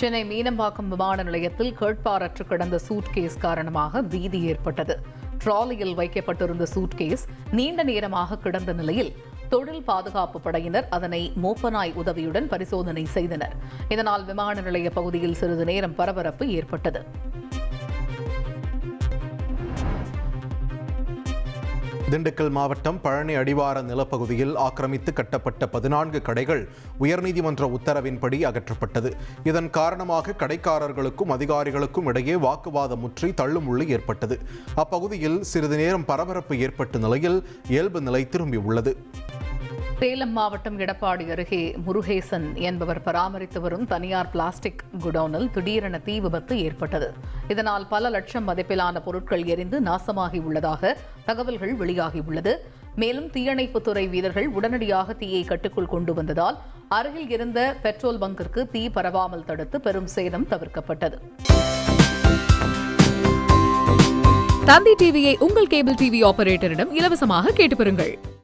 சென்னை மீனம்பாக்கம் விமான நிலையத்தில் கேட்பாரற்று கிடந்த சூட்கேஸ் காரணமாக பீதி ஏற்பட்டது. ட்ராலியில் வைக்கப்பட்டிருந்த சூட்கேஸ் நீண்ட நேரமாக கிடந்த நிலையில் தொழில் பாதுகாப்பு படையினர் அதனை மோப்பநாய் உதவியுடன் பரிசோதனை செய்தனர். இதனால் விமான நிலைய பகுதியில் சிறிது நேரம் பரபரப்பு ஏற்பட்டது. திண்டுக்கல் மாவட்டம் பழனி அடிவார நிலப்பகுதியில் ஆக்கிரமித்து கட்டப்பட்ட பதினான்கு கடைகள் உயர்நீதிமன்ற உத்தரவின்படி அகற்றப்பட்டது. இதன் காரணமாக கடைக்காரர்களுக்கும் அதிகாரிகளுக்கும் இடையே வாக்குவாதம் முற்றி தள்ளுமுள்ளு ஏற்பட்டது. அப்பகுதியில் சிறிது நேரம் பரபரப்பு ஏற்பட்ட நிலையில் இயல்பு நிலை திரும்பியுள்ளது. சேலம் மாவட்டம் எடப்பாடி அருகே முருகேசன் என்பவர் பராமரித்து வரும் தனியார் பிளாஸ்டிக் குடோனில் திடீரென தீ விபத்து ஏற்பட்டது. இதனால் பல லட்சம் மதிப்பிலான பொருட்கள் எரிந்து நாசமாகி உள்ளதாக தகவல்கள் வெளியாகியுள்ளது. மேலும் தீயணைப்புத்துறை வீரர்கள் உடனடியாக தீயை கட்டுக்குள் கொண்டு வந்ததால் அருகில் இருந்த பெட்ரோல் பங்கிற்கு தீ பரவாமல் தடுத்து பெரும் சேதம் தவிர்க்கப்பட்டது. தந்தி டிவியை உங்கள் கேபிள் டிவி ஆபரேட்டரிடம் இலவசமாக கேட்டு பெறுங்கள்.